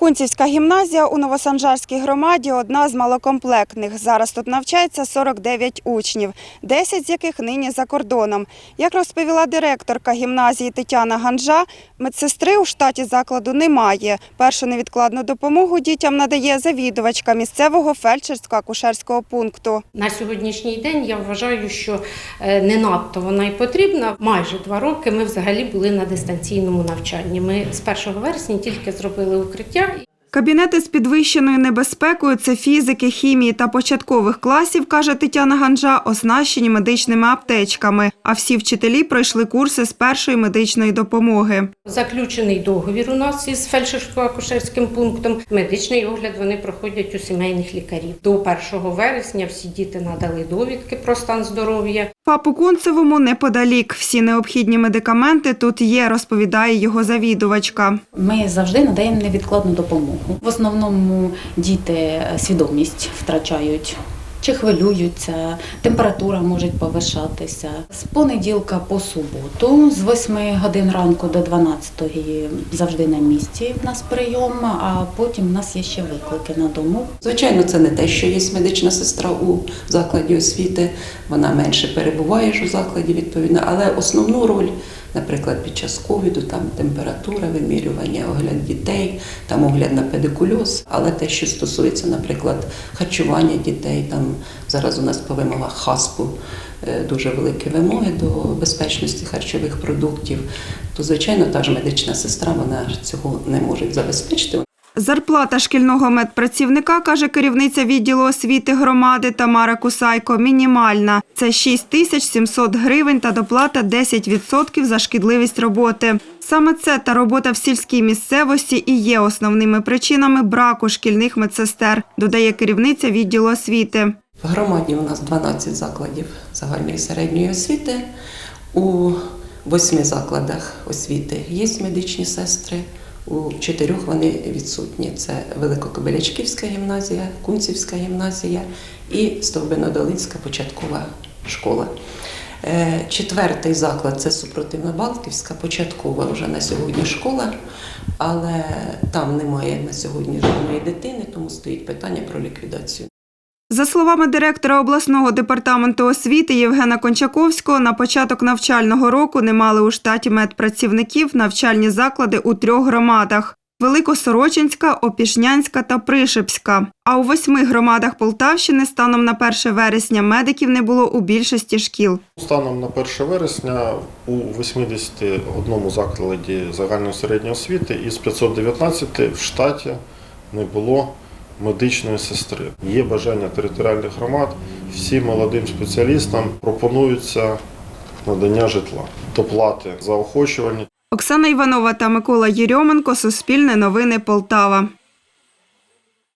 Кунцівська гімназія у Новосанжарській громаді одна з малокомплектних. Зараз тут навчається 49 учнів, 10 з яких нині за кордоном. Як розповіла директорка гімназії Тетяна Ганжа, медсестри у штаті закладу немає. Першу невідкладну допомогу дітям надає завідувачка місцевого фельдшерсько-акушерського пункту. На сьогоднішній день я вважаю, що е, не надто вона й потрібна. Майже два роки ми взагалі були на дистанційному навчанні. Ми з 1 вересня тільки зробили укриття. Кабінети з підвищеною небезпекою це фізики, хімії та початкових класів, каже Тетяна Ганжа, оснащені медичними аптечками. А всі вчителі пройшли курси з першої медичної допомоги. Заключений договір у нас із фельдшерсько-акушерським пунктом. Медичний огляд вони проходять у сімейних лікарів. До 1 вересня всі діти надали довідки про стан здоров'я. ФАПу Кунцевому неподалік. Всі необхідні медикаменти тут є, розповідає його завідувачка. Ми завжди надаємо невідкладну допомогу. В основному діти е, свідомість втрачають. Чи хвилюються, температура може повишатися. З понеділка по суботу, з 8 годин ранку до 12 завжди на місці в нас прийом, а потім в нас є ще виклики на дому. Звичайно, це не те, що є медична сестра у закладі освіти. Вона менше перебуває ж у закладі відповідно, але основну роль, наприклад, під час ковіду, там температура, вимірювання, огляд дітей, там огляд на педикульоз. Але те, що стосується, наприклад, харчування дітей, там зараз у нас по вимогах ХАСПу е, дуже великі вимоги до безпечності харчових продуктів, то звичайно та ж медична сестра вона цього не може забезпечити. Зарплата шкільного медпрацівника, каже керівниця відділу освіти громади Тамара Кусайко, мінімальна. Це 6 тисяч 700 гривень та доплата 10% за шкідливість роботи. Саме це та робота в сільській місцевості і є основними причинами браку шкільних медсестер, додає керівниця відділу освіти. В громаді у нас 12 закладів загальної середньої освіти. У восьми закладах освіти є медичні сестри, у чотирьох вони відсутні. Це Великокобилячківська гімназія, Кунцівська гімназія і Стовбинодолинська початкова школа. Е, Четвертий заклад це Супротивно-Балтівська, початкова вже на сьогодні школа, але там немає на сьогодні жодної дитини, тому стоїть питання про ліквідацію. За словами директора обласного департаменту освіти Євгена Кончаковського, на початок навчального року не мали у штаті медпрацівників навчальні заклади у трьох громадах – Великосорочинська, Опішнянська та Пришипська. А у восьми громадах Полтавщини станом на 1 вересня медиків не було у більшості шкіл. Станом на 1 вересня у 81 закладі загальної середньої освіти із 519 в штаті не було медичної сестри. Є бажання територіальних громад, всім молодим спеціалістам пропонується надання житла, доплати заохочування. Оксана Іванова та Микола Єрьоменко, Суспільне новини Полтава.